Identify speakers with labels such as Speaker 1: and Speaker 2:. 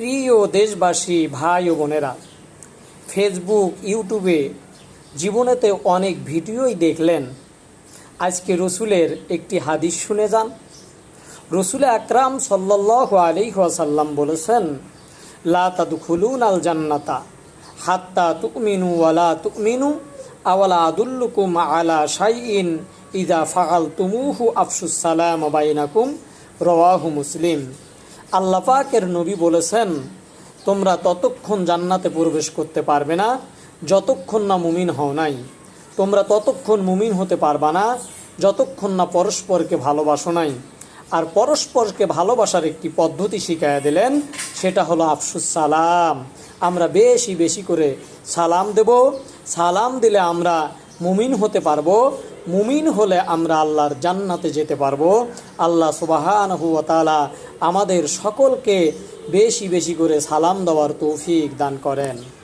Speaker 1: প্রিয় দেশবাসী, ভাই ও বোনেরা ফেসবুক ইউটিউবে জীবনেতে অনেক ভিডিওই দেখলেন। আজকে রসুলের একটি হাদিস শুনে যান। রসুল আকরাম সাল্লাহ আলিহাসাল্লাম বলেছেন, লা তাদখুলুন আল জান্নাতা হাত্তা তুমিনু ওয়ালা তুমিনু আওয়ালা আদুল্লুকুম আলা শাইইন ইদা ফাগাল তুমুহু আফসুস সালাম বাইনাকুম রওয়াহু মুসলিম। আল্লাহ পাকের নবী বলেছেন, তোমরা ততক্ষণ জান্নাতে প্রবেশ করতে পারবে না, যতক্ষণ না মুমিন হও নাই। তোমরা ততক্ষণ মুমিন হতে পারবা না, যতক্ষণ না পরস্পরকে ভালোবাসো নাই। আর পরস্পরকে ভালোবাসার একটি পদ্ধতি শিখাইয়া দিলেন, সেটা হলো আফসুস সালাম। আমরা বেশি বেশি করে সালাম দেব। সালাম দিলে আমরা মুমিন হতে পারব মুমিন হলে আমরা আল্লাহর জান্নাতে যেতে পারব। আল্লাহ সুবাহান হুয়াতালা আমাদের সকলকে বেশি বেশি করে সালাম দেওয়ার তৌফিক দান করেন।